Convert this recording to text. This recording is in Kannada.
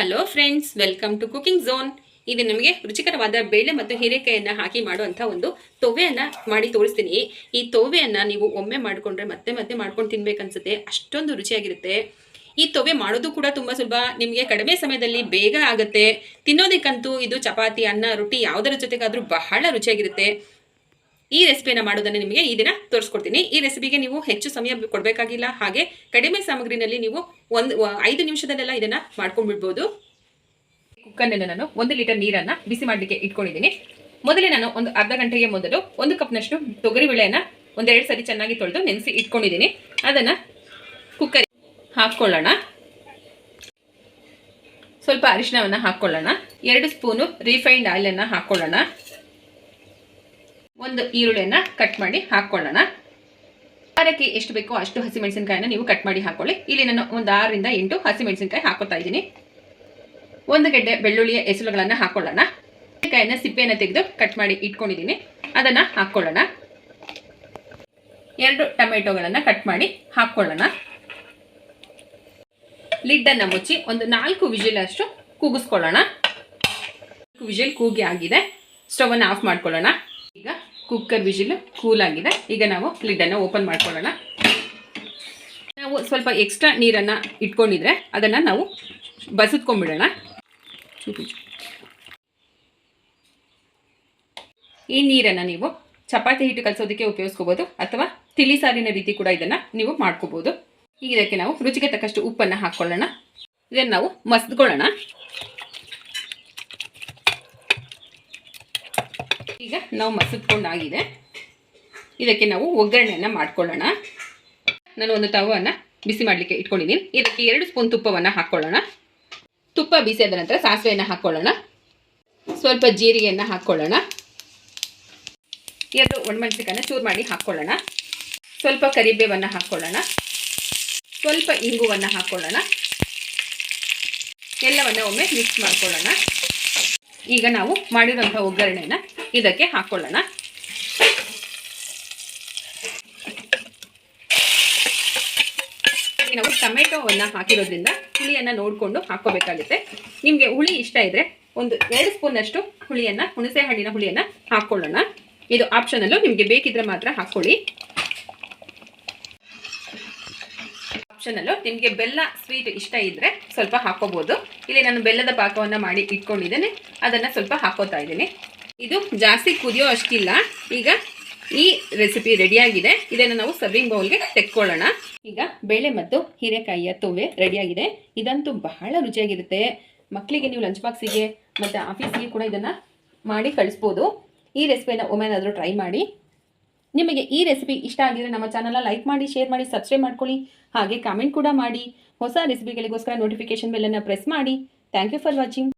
Hello friends welcome to cooking zone ಇದು ನಮಗೆ ರುಚಿಕರವಾದ ಬೇಳೆ ಮತ್ತು ಹೀರೆಕಾಯಿಯನ್ನ ಹಾಕಿ ಮಾಡುವಂಥ ಒಂದು ತೊವೆಯನ್ನು ಮಾಡಿ ತೋರಿಸ್ತೀನಿ. ಈ ತೊವೆಯನ್ನು ನೀವು ಒಮ್ಮೆ ಮಾಡಿಕೊಂಡ್ರೆ ಮತ್ತೆ ಮತ್ತೆ ಮಾಡ್ಕೊಂಡು ತಿನ್ಬೇಕನ್ಸುತ್ತೆ. ಅಷ್ಟೊಂದು ರುಚಿಯಾಗಿರುತ್ತೆ. ಈ ತೊವೆ ಮಾಡೋದು ಕೂಡ ತುಂಬ ಸುಲಭ. ನಿಮಗೆ ಕಡಿಮೆ ಸಮಯದಲ್ಲಿ ಬೇಗ ಆಗುತ್ತೆ. ತಿನ್ನೋದಕ್ಕಂತೂ ಇದು ಚಪಾತಿ, ಅನ್ನ, ರೊಟ್ಟಿ ಯಾವುದರ ಜೊತೆಗಾದರೂ ಬಹಳ ರುಚಿಯಾಗಿರುತ್ತೆ. ಈ ರೆಸಿಪಿಯನ್ನು ಮಾಡೋದನ್ನು ನಿಮಗೆ ಈ ದಿನ ತೋರಿಸ್ಕೊಡ್ತೀನಿ. ಈ ರೆಸಿಪಿಗೆ ನೀವು ಹೆಚ್ಚು ಸಮಯ ಕೊಡಬೇಕಾಗಿಲ್ಲ, ಹಾಗೆ ಕಡಿಮೆ ಸಾಮಗ್ರಿನಲ್ಲಿ ನೀವು ಒಂದು ಐದು ನಿಮಿಷದಲ್ಲೆಲ್ಲ ಇದನ್ನು ಮಾಡ್ಕೊಂಡ್ಬಿಡ್ಬೋದು. ಕುಕ್ಕರ್ನಲ್ಲಿ ನಾನು ಒಂದು ಲೀಟರ್ ನೀರನ್ನ ಬಿಸಿ ಮಾಡಲಿಕ್ಕೆ ಇಟ್ಕೊಂಡಿದ್ದೀನಿ. ಮೊದಲೇ ನಾನು ಒಂದು ಅರ್ಧ ಗಂಟೆಗೆ ಮೊದಲು ಒಂದು ಕಪ್ನಷ್ಟು ತೊಗರಿಬೇಳೆಯನ್ನ ಒಂದೆರಡು ಸರಿ ಚೆನ್ನಾಗಿ ತೊಳೆದು ನೆನೆಸಿ ಇಟ್ಕೊಂಡಿದ್ದೀನಿ. ಅದನ್ನ ಕುಕ್ಕರ್ ಹಾಕ್ಕೊಳ್ಳೋಣ. ಸ್ವಲ್ಪ ಅರಿಶಿನವನ್ನು ಹಾಕ್ಕೊಳ್ಳೋಣ. ಎರಡು ಸ್ಪೂನು ರಿಫೈನ್ಡ್ ಆಯಿಲನ್ನು ಹಾಕ್ಕೊಳ್ಳೋಣ. ಒಂದು ಈರುಳ್ಳಿಯನ್ನು ಕಟ್ ಮಾಡಿ ಹಾಕ್ಕೊಳ್ಳೋಣ ಖಾರಕ್ಕೆ ಎಷ್ಟು ಬೇಕೋ ಅಷ್ಟು ಹಸಿಮೆಣಸಿನಕಾಯಿನ ನೀವು ಕಟ್ ಮಾಡಿ ಹಾಕೊಳ್ಳಿ. ಇಲ್ಲಿ ನಾನು ಒಂದು ಆರರಿಂದ ಎಂಟು ಹಸಿಮೆಣಸಿನಕಾಯಿ ಹಾಕೋತಾ ಇದ್ದೀನಿ. ಒಂದು ಗೆಡ್ಡೆ ಬೆಳ್ಳುಳ್ಳಿಯ ಹೆಸರುಗಳನ್ನು ಹಾಕೊಳ್ಳೋಣ. ಕಾಯಿನ ಸಿಪ್ಪೆಯನ್ನು ತೆಗೆದು ಕಟ್ ಮಾಡಿ ಇಟ್ಕೊಂಡಿದ್ದೀನಿ. ಅದನ್ನು ಹಾಕ್ಕೊಳ್ಳೋಣ ಎರಡು ಟೊಮೆಟೊಗಳನ್ನು ಕಟ್ ಮಾಡಿ ಹಾಕ್ಕೊಳ್ಳೋಣ ಲಿಡ್ಡನ್ನು ಮುಚ್ಚಿ ಒಂದು ನಾಲ್ಕು ವಿಜಿಲ್ ಅಷ್ಟು ಕೂಗಿಸ್ಕೊಳ್ಳೋಣ ವಿಜಿಲ್ ಕೂಗಿ ಆಗಿದೆ. ಸ್ಟವನ್ನು ಆಫ್ ಮಾಡ್ಕೊಳ್ಳೋಣ. ಕುಕ್ಕರ್ ವಿಜಿಲ್ ಕೂಲ್ ಆಗಿದೆ. ಈಗ ನಾವು ಲಿಡ್ಡನ್ನು ಓಪನ್ ಮಾಡ್ಕೊಳ್ಳೋಣ. ನಾವು ಸ್ವಲ್ಪ ಎಕ್ಸ್ಟ್ರಾ ನೀರನ್ನು ಇಟ್ಕೊಂಡಿದ್ರೆ ಅದನ್ನು ನಾವು ಬಸಿದ್ಕೊಂಡ್ಬಿಡೋಣ ಈ ನೀರನ್ನು ನೀವು ಚಪಾತಿ ಹಿಟ್ಟು ಕಲಿಸೋದಕ್ಕೆ ಉಪಯೋಗಿಸ್ಕೋಬೋದು ಅಥವಾ ತಿಳಿ ಸಾರಿನ ರೀತಿ ಕೂಡ ಇದನ್ನು ನೀವು ಮಾಡ್ಕೋಬೋದು. ಈಗ ಇದಕ್ಕೆ ನಾವು ರುಚಿಗೆ ತಕ್ಕಷ್ಟು ಉಪ್ಪನ್ನು ಹಾಕ್ಕೊಳ್ಳೋಣ. ಇದನ್ನು ನಾವು ಮಸ್ದ್ಕೊಳ್ಳೋಣ ಈಗ ನಾವು ಮಸದ್ಕೊಂಡಾಗಿದೆ. ಇದಕ್ಕೆ ನಾವು ಒಗ್ಗರಣೆಯನ್ನು ಮಾಡ್ಕೊಳ್ಳೋಣ. ನಾನು ಒಂದು ತವವನ್ನು ಬಿಸಿ ಮಾಡಲಿಕ್ಕೆ ಇಟ್ಕೊಂಡಿದ್ದೀನಿ ಇದಕ್ಕೆ ಎರಡು ಸ್ಪೂನ್ ತುಪ್ಪವನ್ನು ಹಾಕ್ಕೊಳ್ಳೋಣ ತುಪ್ಪ ಬಿಸಿ ಆದ ನಂತರ ಸಾಸಿವೆಯನ್ನು ಹಾಕ್ಕೊಳ್ಳೋಣ ಸ್ವಲ್ಪ ಜೀರಿಗೆಯನ್ನು ಹಾಕ್ಕೊಳ್ಳೋಣ ಎರಡು ಒಣಮೆಣಸಿಕಾಯನ್ನ ಚೂರು ಮಾಡಿ ಹಾಕ್ಕೊಳ್ಳೋಣ ಸ್ವಲ್ಪ ಕರಿಬೇವನ್ನು ಹಾಕ್ಕೊಳ್ಳೋಣ ಸ್ವಲ್ಪ ಇಂಗುವನ್ನು ಹಾಕ್ಕೊಳ್ಳೋಣ ಎಲ್ಲವನ್ನು ಒಮ್ಮೆ ಮಿಕ್ಸ್ ಮಾಡ್ಕೊಳ್ಳೋಣ. ಈಗ ನಾವು ಮಾಡಿರುವಂಥ ಒಗ್ಗರಣೆನ ಇದಕ್ಕೆ ಹಾಕೊಳ್ಳೋಣ. ನಾವು ಟೊಮೆಟೊವನ್ನು ಹಾಕಿರೋದ್ರಿಂದ ಹುಳಿಯನ್ನು ನೋಡಿಕೊಂಡು ಹಾಕ್ಕೋಬೇಕಾಗುತ್ತೆ. ನಿಮಗೆ ಹುಳಿ ಇಷ್ಟ ಇದ್ದರೆ ಒಂದು ಎರಡು ಸ್ಪೂನಷ್ಟು ಹುಳಿಯನ್ನು, ಹುಣಸೆ ಹಣ್ಣಿನ ಹುಳಿಯನ್ನು ಹಾಕ್ಕೊಳ್ಳೋಣ ಇದು ಆಪ್ಷನಲ್ಲು ನಿಮಗೆ ಬೇಕಿದ್ರೆ ಮಾತ್ರ ಹಾಕ್ಕೊಳ್ಳಿ ಆಪ್ಷನಲ್ಲು ನಿಮಗೆ ಬೆಲ್ಲ ಸ್ವೀಟ್ ಇಷ್ಟ ಇದ್ದರೆ ಸ್ವಲ್ಪ ಹಾಕ್ಕೋಬೋದು. ಇಲ್ಲಿ ನಾನು ಬೆಲ್ಲದ ಪಾಕವನ್ನು ಮಾಡಿ ಇಟ್ಕೊಂಡಿದ್ದೇನೆ. ಅದನ್ನು ಸ್ವಲ್ಪ ಹಾಕೋತಾ ಇದ್ದೀನಿ. ಇದು ಜಾಸ್ತಿ ಕುದಿಯೋ ಅಷ್ಟಿಲ್ಲ. ಈಗ ಈ ರೆಸಿಪಿ ರೆಡಿಯಾಗಿದೆ ಇದನ್ನು ನಾವು ಸರ್ವಿಂಗ್ ಬೌಲ್ಗೆ ತೆಕ್ಕೊಳ್ಳೋಣ. ಈಗ ಬೇಳೆ ಮತ್ತು ಹೀರೆಕಾಯಿಯ ತೊವೆ ರೆಡಿಯಾಗಿದೆ ಇದಂತೂ ಬಹಳ ರುಚಿಯಾಗಿರುತ್ತೆ. ಮಕ್ಕಳಿಗೆ ನೀವು ಲಂಚ್ ಬಾಕ್ಸಿಗೆ ಮತ್ತು ಆಫೀಸಿಗೆ ಕೂಡ ಇದನ್ನು ಮಾಡಿ ಕಳಿಸ್ಬೋದು. ಈ ರೆಸಿಪಿಯನ್ನು ಒಮ್ಮೆನಾದರೂ ಟ್ರೈ ಮಾಡಿ. ನಿಮಗೆ ಈ ರೆಸಿಪಿ ಇಷ್ಟ ಆಗಿದ್ರೆ ನಮ್ಮ ಚಾನಲ್ನ ಲೈಕ್ ಮಾಡಿ ಶೇರ್ ಮಾಡಿ ಸಬ್ಸ್ಕ್ರೈಬ್ ಮಾಡ್ಕೊಳ್ಳಿ. ಹಾಗೆ ಕಾಮೆಂಟ್ ಕೂಡ ಮಾಡಿ. ಹೊಸ ರೆಸಿಪಿಗಳಿಗೋಸ್ಕರ ನೋಟಿಫಿಕೇಶನ್ ಬೆಲ್ಲನ್ನು ಪ್ರೆಸ್ ಮಾಡಿ. Thank you for watching